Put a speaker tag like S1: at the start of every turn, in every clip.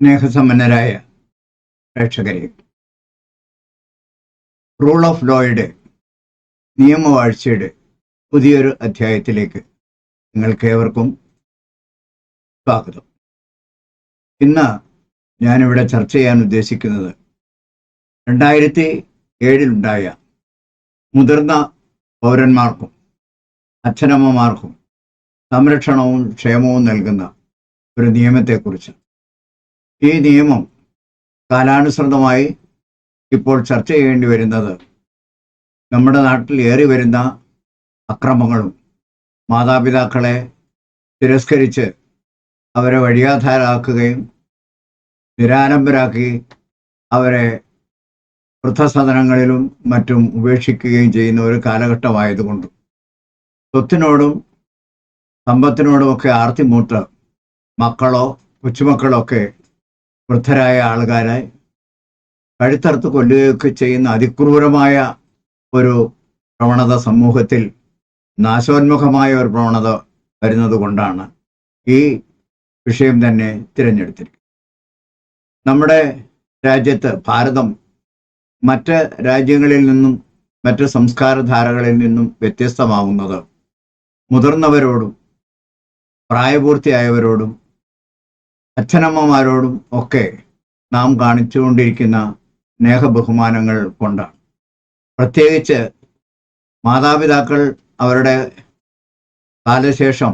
S1: സ്നേഹസമ്പന്നരായ പ്രേക്ഷകരെ rule of ലോയുടെ നിയമവാഴ്ചയുടെ പുതിയൊരു അധ്യായത്തിലേക്ക് നിങ്ങൾക്കേവർക്കും സ്വാഗതം. ഇന്ന് ഞാനിവിടെ ചർച്ച ചെയ്യാൻ ഉദ്ദേശിക്കുന്നത് രണ്ടായിരത്തി ഏഴിലുണ്ടായ മുതിർന്ന പൗരന്മാർക്കും അച്ഛനമ്മമാർക്കും സംരക്ഷണവും ക്ഷേമവും നൽകുന്ന ഒരു നിയമത്തെക്കുറിച്ച് ഈ നിയമം കാലാനുസൃതമായി ഇപ്പോൾ ചർച്ച ചെയ്യേണ്ടി വരുന്നത് നമ്മുടെ നാട്ടിൽ ഏറി വരുന്ന അക്രമങ്ങളും മാതാപിതാക്കളെ തിരസ്കരിച്ച് അവരെ വഴിയാധാരാക്കുകയും നിരാലംബരാക്കി അവരെ വൃദ്ധസദനങ്ങളിലും മറ്റും ഉപേക്ഷിക്കുകയും ചെയ്യുന്ന ഒരു കാലഘട്ടമായതുകൊണ്ട് സ്വത്തിനോടും സമ്പത്തിനോടുമൊക്കെ ആർത്തിമൂത്ത് മക്കളോ കൊച്ചുമക്കളോ ഒക്കെ വൃദ്ധരായ ആൾക്കാരെ കഴുത്തറുത്ത് കൊല്ലുകയൊക്കെ ചെയ്യുന്ന അതിക്രൂരമായ ഒരു പ്രവണത സമൂഹത്തിൽ നാശോന്മുഖമായ ഒരു പ്രവണത വരുന്നത് കൊണ്ടാണ് ഈ വിഷയം തന്നെ തിരഞ്ഞെടുത്തിരിക്കുന്നത്. നമ്മുടെ രാജ്യത്ത് ഭാരതം മറ്റ് രാജ്യങ്ങളിൽ നിന്നും മറ്റ് സംസ്കാരധാരകളിൽ നിന്നും വ്യത്യസ്തമാവുന്നത് മുതിർന്നവരോടും പ്രായപൂർത്തിയായവരോടും അച്ഛനമ്മമാരോടും ഒക്കെ നാം കാണിച്ചുകൊണ്ടിരിക്കുന്ന സ്നേഹബഹുമാനങ്ങൾ കൊണ്ടാണ്. പ്രത്യേകിച്ച് മാതാപിതാക്കൾ അവരുടെ കാലശേഷം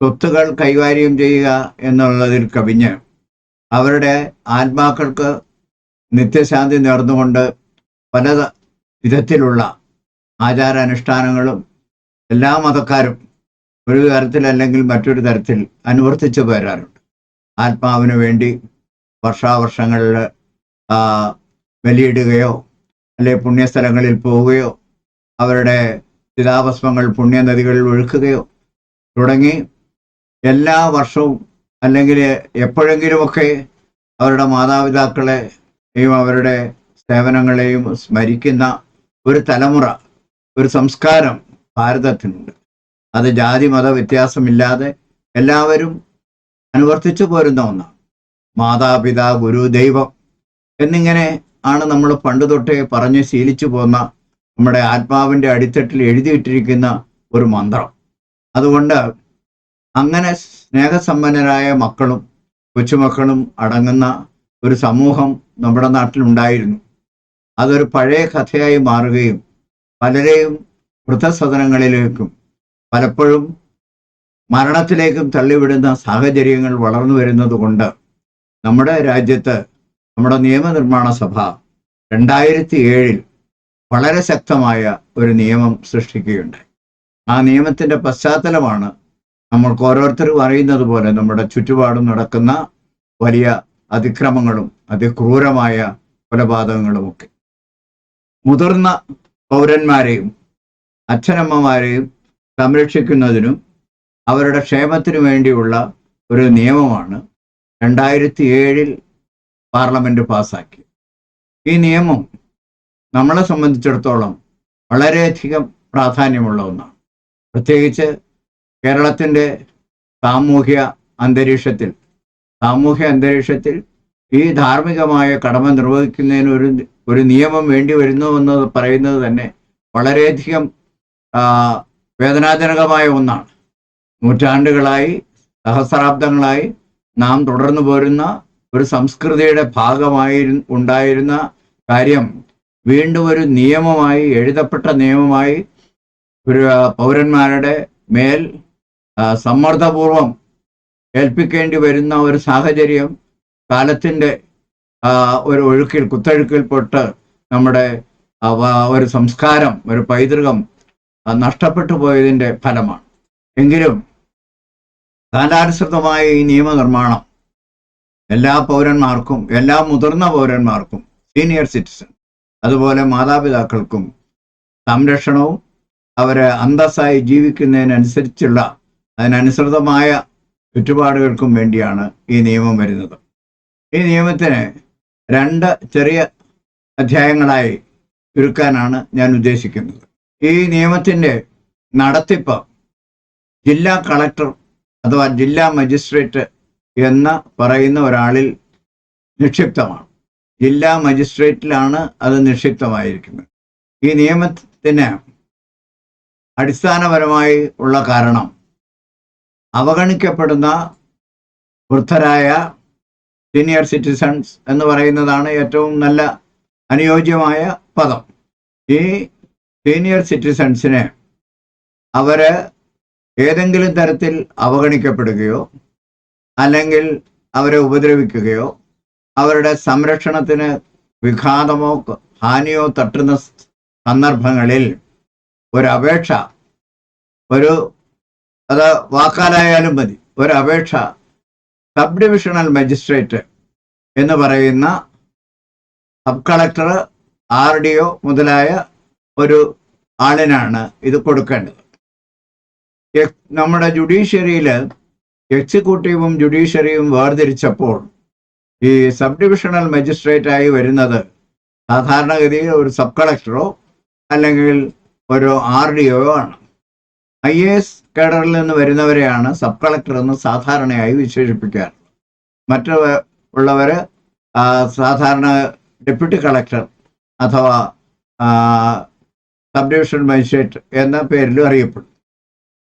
S1: സ്വത്തുകൾ കൈകാര്യം ചെയ്യുക എന്നുള്ളതിൽ കവിഞ്ഞ് അവരുടെ ആത്മാക്കൾക്ക് നിത്യശാന്തി നേർന്നുകൊണ്ട് പല വിധത്തിലുള്ള ആചാരാനുഷ്ഠാനങ്ങളും എല്ലാ മതക്കാരും ഒരു തരത്തിലല്ലെങ്കിൽ മറ്റൊരു തരത്തിൽ അനുവർത്തിച്ചു വരാറുണ്ട് ആത്മാവിന് വേണ്ടി വർഷാവർഷങ്ങളിൽ ബലിയിടുകയോ അല്ലെ പുണ്യസ്ഥലങ്ങളിൽ പോവുകയോ അവരുടെ ചിതാഭസ്മങ്ങൾ പുണ്യനദികളിൽ ഒഴുക്കുകയോ തുടങ്ങി എല്ലാ വർഷവും അല്ലെങ്കിൽ എപ്പോഴെങ്കിലുമൊക്കെ അവരുടെ മാതാപിതാക്കളെയും അവരുടെ സേവനങ്ങളെയും സ്മരിക്കുന്ന ഒരു തലമുറ ഒരു സംസ്കാരം ഭാരതത്തിനുണ്ട്. അത് ജാതി മത വ്യത്യാസമില്ലാതെ എല്ലാവരും അനുവർത്തിച്ചു പോരുന്ന ഒന്നാണ് മാതാപിതാ ഗുരു ദൈവം എന്നിങ്ങനെ ആണ് നമ്മൾ പണ്ട് തൊട്ടേ പറഞ്ഞ് ശീലിച്ചു പോന്ന നമ്മുടെ ആത്മാവിന്റെ അടിത്തട്ടിൽ എഴുതിയിട്ടിരിക്കുന്ന ഒരു മന്ത്രം. അതുകൊണ്ട് അങ്ങനെ സ്നേഹസമ്പന്നരായ മക്കളും കൊച്ചുമക്കളും അടങ്ങുന്ന ഒരു സമൂഹം നമ്മുടെ നാട്ടിലുണ്ടായിരുന്നു. അതൊരു പഴയ കഥയായി മാറുകയും പലരെയും വൃദ്ധസദനങ്ങളിലേക്കും പലപ്പോഴും മരണത്തിലേക്കും തള്ളിവിടുന്ന സാഹചര്യങ്ങൾ വളർന്നു വരുന്നത് കൊണ്ട് നമ്മുടെ രാജ്യത്ത് നമ്മുടെ നിയമനിർമ്മാണ സഭ രണ്ടായിരത്തി ഏഴിൽ വളരെ ശക്തമായ ഒരു നിയമം സൃഷ്ടിക്കുകയുണ്ടായി. ആ നിയമത്തിന്റെ പശ്ചാത്തലമാണ് നമ്മൾക്ക് ഓരോരുത്തരും അറിയുന്നത് പോലെ നമ്മുടെ ചുറ്റുപാടും നടക്കുന്ന വലിയ അതിക്രമങ്ങളും അതിക്രൂരമായ കൊലപാതകങ്ങളുമൊക്കെ. മുതിർന്ന പൗരന്മാരെയും അച്ഛനമ്മമാരെയും സംരക്ഷിക്കുന്നതിനും അവരുടെ ക്ഷേമത്തിനു വേണ്ടിയുള്ള ഒരു നിയമമാണ് രണ്ടായിരത്തി ഏഴിൽ പാർലമെന്റ് പാസാക്കി ഈ നിയമം നമ്മളെ സംബന്ധിച്ചിടത്തോളം വളരെയധികം പ്രാധാന്യമുള്ള ഒന്നാണ്. പ്രത്യേകിച്ച് കേരളത്തിന്റെ സാമൂഹ്യ അന്തരീക്ഷത്തിൽ സാമൂഹ്യ അന്തരീക്ഷത്തിൽ ഈ ധാർമ്മികമായ കടമ നിർവഹിക്കുന്നതിന് ഒരു ഒരു നിയമം വേണ്ടി വരുന്നു എന്ന് പറയുന്നത് തന്നെ വളരെയധികം വേദനാജനകമായ ഒന്നാണ്. നൂറ്റാണ്ടുകളായി സഹസ്രാബ്ദങ്ങളായി നാം തുടർന്നു പോരുന്ന ഒരു സംസ്കൃതിയുടെ ഭാഗമായി ഉണ്ടായിരുന്ന കാര്യം വീണ്ടും ഒരു നിയമമായി എഴുതപ്പെട്ട നിയമമായി ഒരു പൗരന്മാരുടെ മേൽ സമ്മർദ്ദപൂർവം ഏൽപ്പിക്കേണ്ടി വരുന്ന ഒരു സാഹചര്യം കാലത്തിന്റെ ഒരു ഒഴുക്കിൽ കുത്തൊഴുക്കിൽപ്പെട്ട് നമ്മുടെ ഒരു സംസ്കാരം ഒരു പൈതൃകം നഷ്ടപ്പെട്ടു പോയതിന്റെ ഫലമാണ്. എങ്കിലും കാലാനുസൃതമായ ഈ നിയമനിർമ്മാണം എല്ലാ പൗരന്മാർക്കും എല്ലാ മുതിർന്ന പൗരന്മാർക്കും സീനിയർ സിറ്റിസൺ അതുപോലെ മാതാപിതാക്കൾക്കും സംരക്ഷണവും അവരെ അന്തസ്സായി ജീവിക്കുന്നതിനനുസരിച്ചുള്ള അതിനനുസൃതമായ ചുറ്റുപാടുകൾക്കും വേണ്ടിയാണ് ഈ നിയമം വരുന്നത്. ഈ നിയമത്തിന് രണ്ട് ചെറിയ അധ്യായങ്ങളായി ചുരുക്കാനാണ് ഞാൻ ഉദ്ദേശിക്കുന്നത്. ഈ നിയമത്തിന്റെ നടത്തിപ്പ് ജില്ലാ കളക്ടർ അഥവാ ജില്ലാ മജിസ്ട്രേറ്റ് എന്ന് പറയുന്ന ഒരാളിൽ നിക്ഷിപ്തമാണ്. ജില്ലാ മജിസ്ട്രേറ്റിലാണ് അത് നിക്ഷിപ്തമായിരിക്കുന്നത്. ഈ നിയമത്തിന് അടിസ്ഥാനപരമായി ഉള്ള കാരണം അവഗണിക്കപ്പെടുന്ന വൃദ്ധരായ സീനിയർ സിറ്റിസൺസ് എന്ന് പറയുന്നതാണ് ഏറ്റവും നല്ല അനുയോജ്യമായ പദം. ഈ സീനിയർ സിറ്റിസൺസിനെ അവർ ഏതെങ്കിലും തരത്തിൽ അവഗണിക്കപ്പെടുകയോ അല്ലെങ്കിൽ അവരെ ഉപദ്രവിക്കുകയോ അവരുടെ സംരക്ഷണത്തിന് വിഘാതമോ ഹാനിയോ തട്ടുന്ന സന്ദർഭങ്ങളിൽ ഒരു ഒരു അത് വാക്കാലായാലും മതി. ഒരു സബ് ഡിവിഷണൽ മജിസ്ട്രേറ്റ് എന്ന് പറയുന്ന sub collector R D O മുതലായ ഒരു ആളിനാണ് ഇത് കൊടുക്കേണ്ടത്. നമ്മുടെ ജുഡീഷ്യറിയിൽ എക്സിക്യൂട്ടീവും ജുഡീഷ്യറിയും വേർതിരിച്ചപ്പോൾ ഈ സബ് ഡിവിഷണൽ മജിസ്ട്രേറ്റ് ആയി വരുന്നത് സാധാരണഗതിയിൽ ഒരു സബ് കളക്ടറോ അല്ലെങ്കിൽ ഒരു ആർ ഡി ഒ ആണ്. ഐ എ എസ് കേഡറിൽ നിന്ന് വരുന്നവരെയാണ് സബ് കളക്ടർ എന്ന് സാധാരണയായി വിശേഷിപ്പിക്കാറ് മറ്റു ഉള്ളവര് സാധാരണ ഡെപ്യൂട്ടി കളക്ടർ അഥവാ സബ് ഡിവിഷൻ മജിസ്ട്രേറ്റ് എന്ന പേരിലും അറിയപ്പെടും.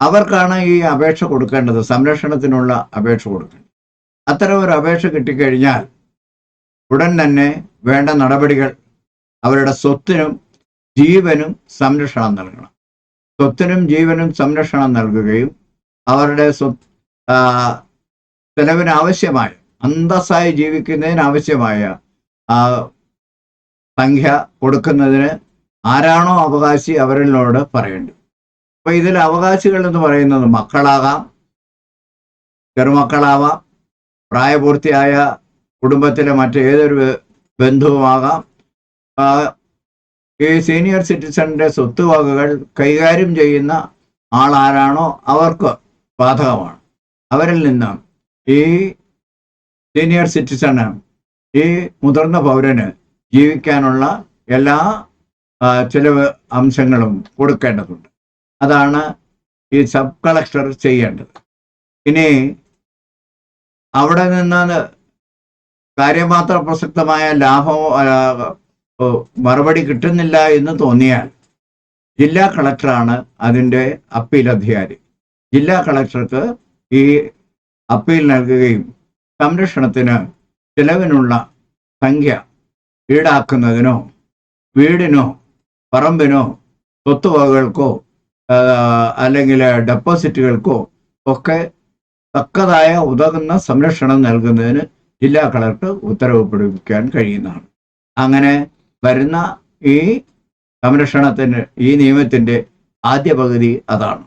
S1: അവർക്കാണ് ഈ അപേക്ഷ കൊടുക്കേണ്ടത് സംരക്ഷണത്തിനുള്ള അപേക്ഷ കൊടുക്കേണ്ടത്. അത്തരം ഒരു അപേക്ഷ കിട്ടിക്കഴിഞ്ഞാൽ ഉടൻ തന്നെ വേണ്ട നടപടികൾ അവരുടെ സ്വത്തിനും ജീവനും സംരക്ഷണം നൽകണം. സ്വത്തിനും ജീവനും സംരക്ഷണം നൽകുകയും അവരുടെ സ്വ ചെലവിനാവശ്യമായ അന്തസ്സായി ജീവിക്കുന്നതിന് ആവശ്യമായ സംഖ്യ കൊടുക്കുന്നതിന് ആരാണോ അവകാശി അവരിലോട് പറയേണ്ടത്. അപ്പൊ ഇതിൽ അവകാശികൾ എന്ന് പറയുന്നത് മക്കളാകാം ചെറുമക്കളാവാം പ്രായപൂർത്തിയായ കുടുംബത്തിലെ മറ്റേതൊരു ബന്ധുവുമാകാം. ഈ സീനിയർ സിറ്റിസണിന്റെ സ്വത്തുവകകൾ കൈകാര്യം ചെയ്യുന്ന ആളാരാണോ അവർക്ക് ബാധകമാണ്. അവരിൽ നിന്ന് ഈ സീനിയർ സിറ്റിസണ് ഈ മുതിർന്ന പൗരന് ജീവിക്കാനുള്ള എല്ലാ ചിലവ് അംശങ്ങളും കൊടുക്കേണ്ടതുണ്ട്. അതാണ് ഈ സബ് കളക്ടർ ചെയ്യേണ്ടത്. ഇനി അവിടെ നിന്ന് കാര്യമാത്ര പ്രസക്തമായ ലാഭമോ മറുപടി കിട്ടുന്നില്ല എന്ന് തോന്നിയാൽ ജില്ലാ കളക്ടറാണ് അതിന്റെ അപ്പീൽ അധികാരി. ജില്ലാ കളക്ടർക്ക് ഈ അപ്പീൽ നൽകുകയും സംരക്ഷണത്തിന് ചിലവിനുള്ള സംഖ്യ ഈടാക്കുന്നതിനോ വീടിനോ പറമ്പിനോ സ്വത്തുവകകൾക്കോ അല്ലെങ്കിൽ ഡെപ്പോസിറ്റുകൾക്കോ ഒക്കെ തക്കതായ ഉതകുന്ന സംരക്ഷണം നൽകുന്നതിന് ജില്ലാ കളക്ടർ ഉത്തരവ് പിടിപ്പിക്കാൻ കഴിയുന്നതാണ്. അങ്ങനെ വരുന്ന ഈ സംരക്ഷണത്തിന് ഈ നിയമത്തിന്റെ ആദ്യ പകുതി അതാണ്.